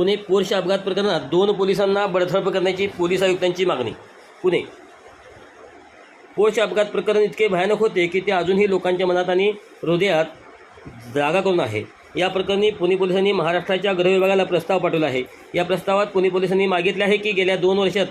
Pune Porsche अपघात प्रकरणात दोन पोलिसांना बडथळप करण्याची पोलीस आयुक्तांची मागणी. पुणे. पोर्श अपघात प्रकरण इतके भयानक होते की ते अजूनही लोकांच्या मनात आणि हृदयात जागा करून आहे. या प्रकरणी पुणे पोलिसांनी महाराष्ट्राच्या गृहविभागाला प्रस्ताव पाठवला आहे. या प्रस्तावात पुणे पोलिसांनी मागितले आहे की गेल्या दोन वर्षात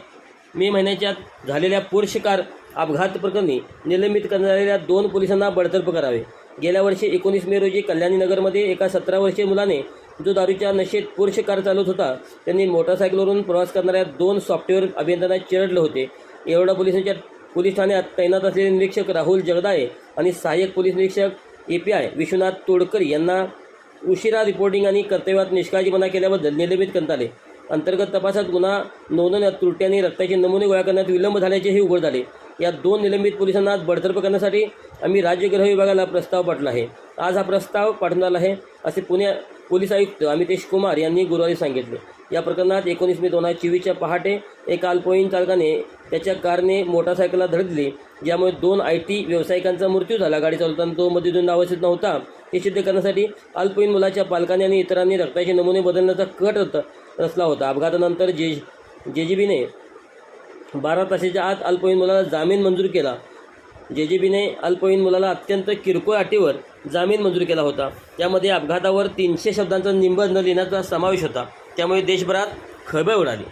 मे महिन्याच्यात झालेल्या पोर्श कार अपघात प्रकरणी निलंबित करणाऱ्या दोन पोलिसांना बडतर्फ करावे गेल्या वर्षी एकोणीस मे रोजी कल्याणीनगरमध्ये एका सतरा वर्षीय मुलाने जो दारूच्या नशेत पुरुष कार चालवत होता त्यांनी मोटारसायकलवरून प्रवास करणाऱ्या दोन सॉफ्टवेअर अभियंत्यांना चिरडले होते. येवडा पोलिसांच्या पोलीस ठाण्यात तैनात असलेले निरीक्षक राहुल जगदाळे आणि सहाय्यक पोलीस निरीक्षक A P I Vishwanath Todkar यांना उशिरा रिपोर्टिंग आणि कर्तव्यात निष्काळजीपणा केल्याबद्दल निलंबित करण्यात आले. अंतर्गत तपासात गुन्हा नोंदवण्यात त्रुट्यांनी रक्ताचे नमुने गोळा करण्यात विलंब झाल्याचेही उघड झाले. या दोन निलंबित पोलिसांना आज बडतर्फ करण्यासाठी आम्ही राज्य गृह विभागाला प्रस्ताव पाठला आहे. आज हा प्रस्ताव पाठवण्यात आला आहे. असे पुणे पोलीस आयुक्त अमितेश कुमार यांनी गुरुवारी सांगितले. या प्रकरणात एकोणीस मे दोन हजार चोवीसच्या पहाटे एका अल्पवयीन चालकाने त्याच्या कारने मोटारसायकलला धडकली ज्यामुळे दोन आय टी व्यावसायिकांचा मृत्यू झाला. गाडी चालवताना तो मध्यदून नावस्थित नव्हता. हे सिद्ध करण्यासाठी अल्पवयीन मुलाच्या पालकांनी आणि इतरांनी रक्ताचे नमुने बदलण्याचा कट रचला होता. अपघातानंतर जे जे जी बीने बारा तासाच्या आत अल्पवयीन मुलाला जामीन मंजूर केला. जे जे बीने अल्पवयीन मुलाला अत्यंत किरकोळ अटीवर जामीन मंजूर केला होता. त्यामध्ये अपघातावर तीनशे शब्दांचा निबंध लिहिण्याचा समावेश होता. त्यामुळे देशभरात खळबळ उडाली.